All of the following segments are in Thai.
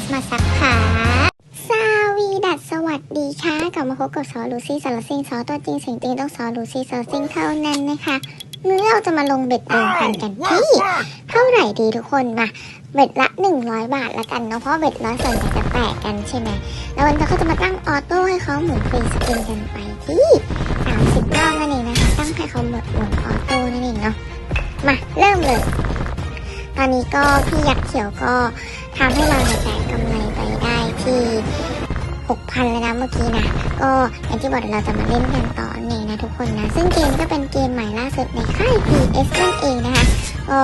S มาสักค่ะสวีดัสสวัสดีค่ะกลับมาพบกับซอลูซี่สารสิงซอตัวจริงเสียงจริงต้องซอลูซี่สารสิงเท่านั้นนะคะมื้อเราจะมาลงเบ็ดเดิมพันกันที่เท่าไหร่ดีทุกคนมาเบ็ดละ 100 บาทละกันเนาะเพราะเบ็ดร้อยส่วนใหญ่จะแตกกันใช่ไหมแล้ววันนี้เขาจะมาตั้งออโต้ให้เขาหมุนฟรีสปินกันไปที่30รอบนั่นเองนะคะตั้งให้เขาหมดหมุนออโต้นั่นเองเนาะมาเริ่มเลย ตอนนี้ก็พี่ยักษ์เขียวก็ ทำให้เราเนี่ยแตกกำไรไปได้ที่ 6,000 แล้วนะเมื่อกี้นะ ก็อย่างที่บอกเราจะมาเล่นกันต่อนี่นะทุกคนนะ ซึ่งเกมก็เป็นเกมใหม่ล่าสุดในค่าย PS นั่นเองนะคะ ก็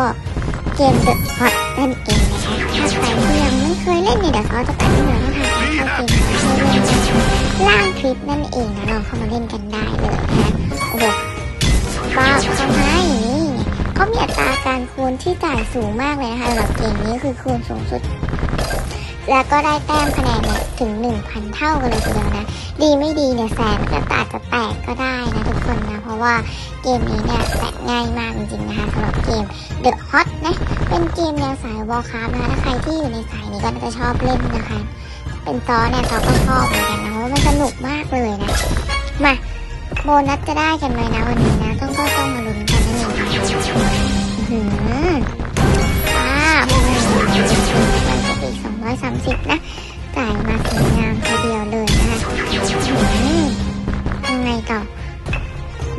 เกม The Hot นั่นเองนะคะถ้าใครที่ยังไม่เคยเล่นเนี่ยเดี๋ยวเขาจะแปะให้เราต้องทางการเข้าเกมมาให้เล่นล่างคลิปนั่นเองนะลองเข้ามาเล่นกันได้เลยนะโอ้โหป้าบเข้ามาอย่างนี้เนี่ยเขามีอัตรา ที่จ่ายสูงมากเลยนะคะสำหรับเกมนี้คือคูณสูงสุด แล้วก็ได้แต้มคะแนนเนี่ยถึง 1,000 เท่ากันเลยทีเดียวนะ ดีไม่ดีเนี่ยแสนก็อาจจะแตกก็ได้นะทุกคนนะ เพราะว่าเกมนี้เนี่ยแตกง่ายมากจริงๆนะคะสำหรับเกม The Hot นะ เป็นเกมแนวสายวอลคราฟนะคะถ้าใครที่อยู่ในสายนี้ก็น่าจะชอบเล่นนะคะ เป็นซอเนี่ยซอก็ชอบเหมือนกันนะเพราะว่ามันสนุกมากเลยนะ มาโบนัสจะได้กันไหมนะวันนี้นะต้องก็ต้องมา 30 นะ จ่ายมาสวยงามทีเดียวเลยนะคะยังไงต่อ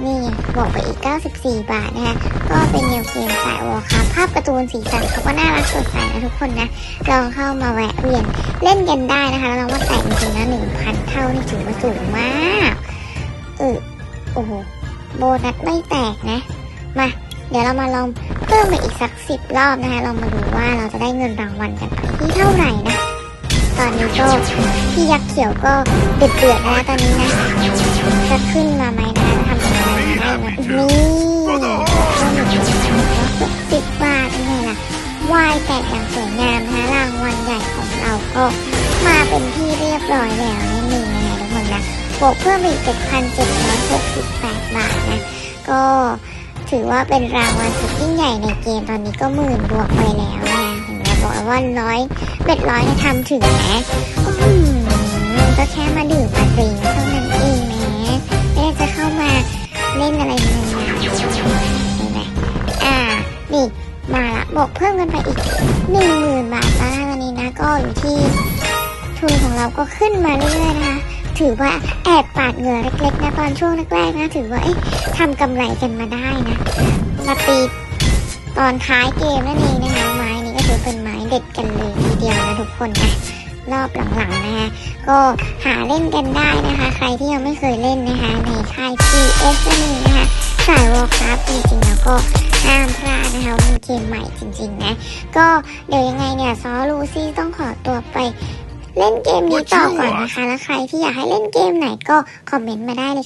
นี่บอกไปอีก 94 บาทนะคะ ก็เป็นเนวเกมสายวอลค่ะ ภาพการ์ตูนสีสันเขาก็น่ารักสดใสนะทุกคนนะ ลองเข้ามาแวะเวียนเล่นกันได้นะคะ แล้วเราว่าแต่งจริงๆแล้ว1,000 เท่านี่ถือว่าสูงมากอือโอ้โห โบนัสไม่แตกนะ มา เดี๋ยวเรามาลองเพิ่มไปอีกสักสิบรอบนะคะเรามาดูว่าเราจะได้เงินรางวัลกันไปที่เท่าไหร่นะตอนนี้ก็พี่ยักษ์เขียวก็เดือดเดือดๆนะตอนนี้นะจะขึ้นมาไหมนะทำยังไงได้นะนี่สิบบาทยังไงล่ะวายแตกอย่างสวยงามนะคะรางวัลใหญ่ของเราก็มาเป็นที่เรียบร้อยแล้วนั่นเองนะคะทุกคนนะบวกเพิ่มไปอีก7,768 บาทนะก็ ถือว่าเป็นรางวัลสุดยิ่งใหญ่ในเกมตอนนี้ก็หมื่นบวกไปแล้วนะเห็นไหมบอกว่าร้อยเบ็ดร้อยนะทำถึงนะอืมก็แค่มาดื่มมาดริงเท่านั้นเองนะไม่ได้จะเข้ามาเล่นอะไรนานๆเห็นไหมอ่านี่มาละบอกเพิ่มกันไปอีกหนึ่งหมื่นบาทแล้วนะตอนนี้นะก็อยู่ที่ทุนของเราก็ขึ้นมาเรื่อยๆนะคะ ถือว่าแอบปาดเหงื่อเล็กๆนะตอนช่วงแรกๆนะถือว่าเอ๊ะทำกำไรกันมาได้นะมาตีตอนท้ายเกมนั่นเองนะคะไม้นี้ก็ถือเป็นไม้เด็ดกันเลยทีเดียวนะทุกคนนะรอบหลังๆนะคะก็หาเล่นกันได้นะคะ ใครที่ยังไม่เคยเล่นนะคะในค่าย PS นั่นเองนะคะสายวอลคราฟจริงๆแล้วก็ห้ามพลาดนะคะว่าเป็นเกมใหม่จริงๆนะก็เดี๋ยวยังไงเนี่ยซอลูซี่ต้องขอตัวไป เล่นเกมนี้ต่อก่อนนะคะ แล้วใครที่อยากให้เล่นเกมไหนก็คอมเมนต์มาได้เลย